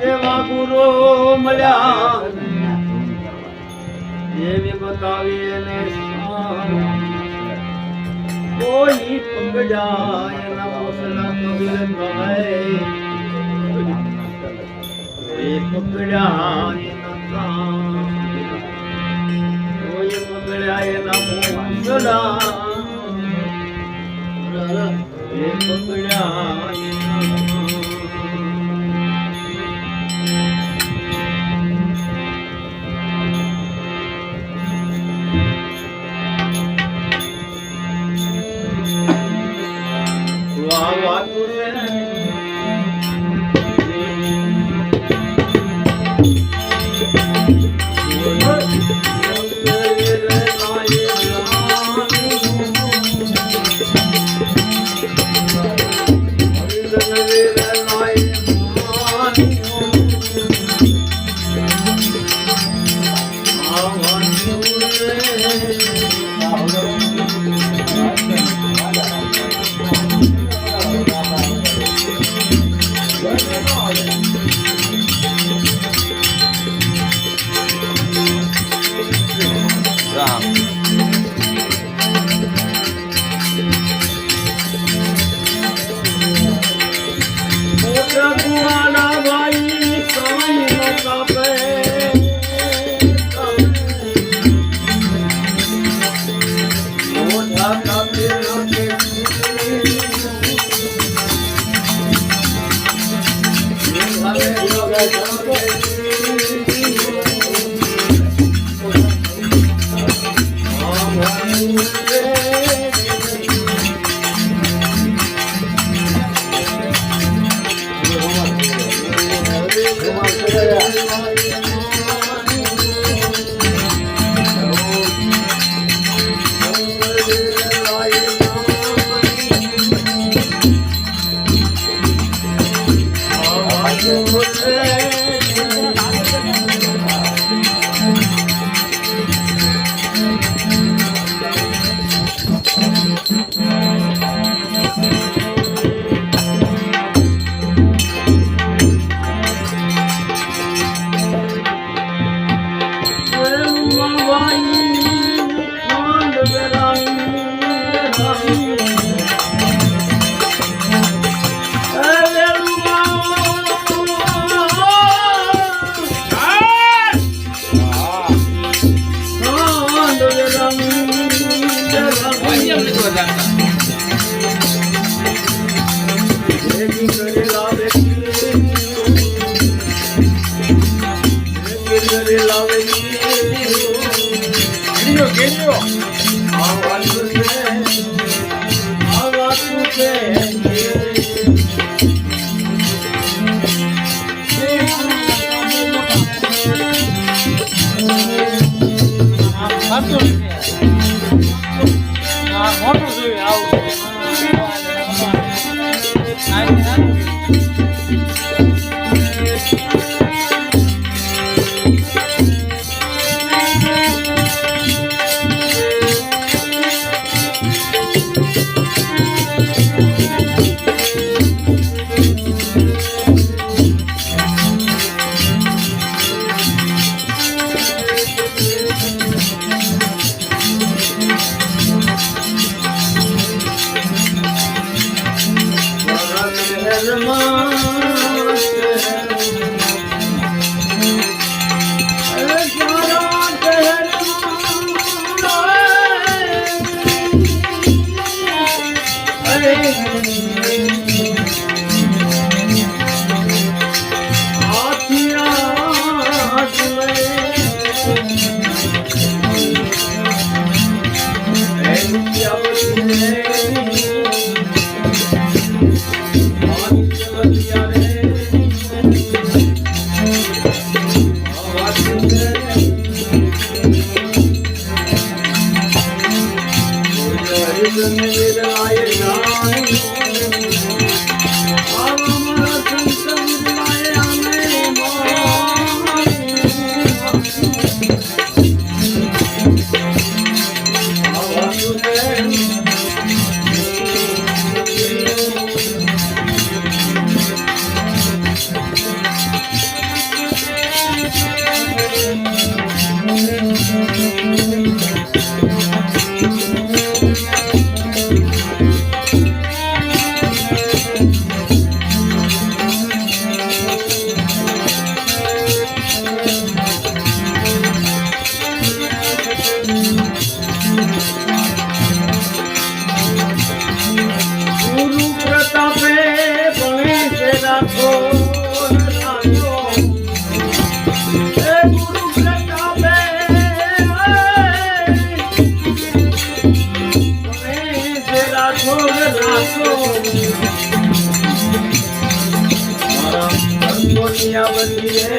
જેવા ગુરુ મળ્યા એવી બતાવી એને. કોઈ પકડ્યા એના મોસલા પગલે ગમે એ પકડ્યા મોટું 对对对对对 ಅವನಿಯೇ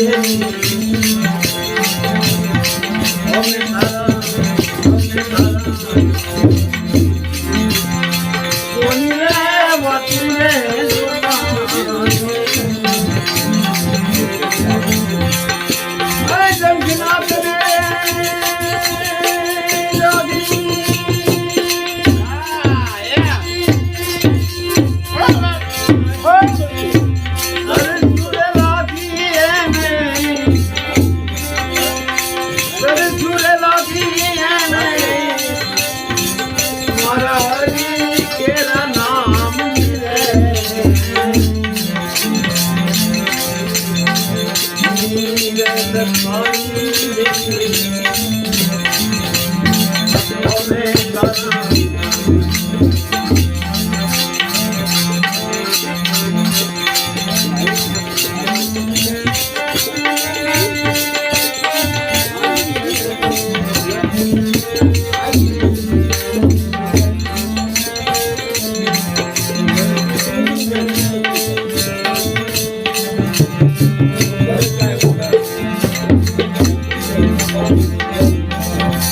Thank you. Oh, man,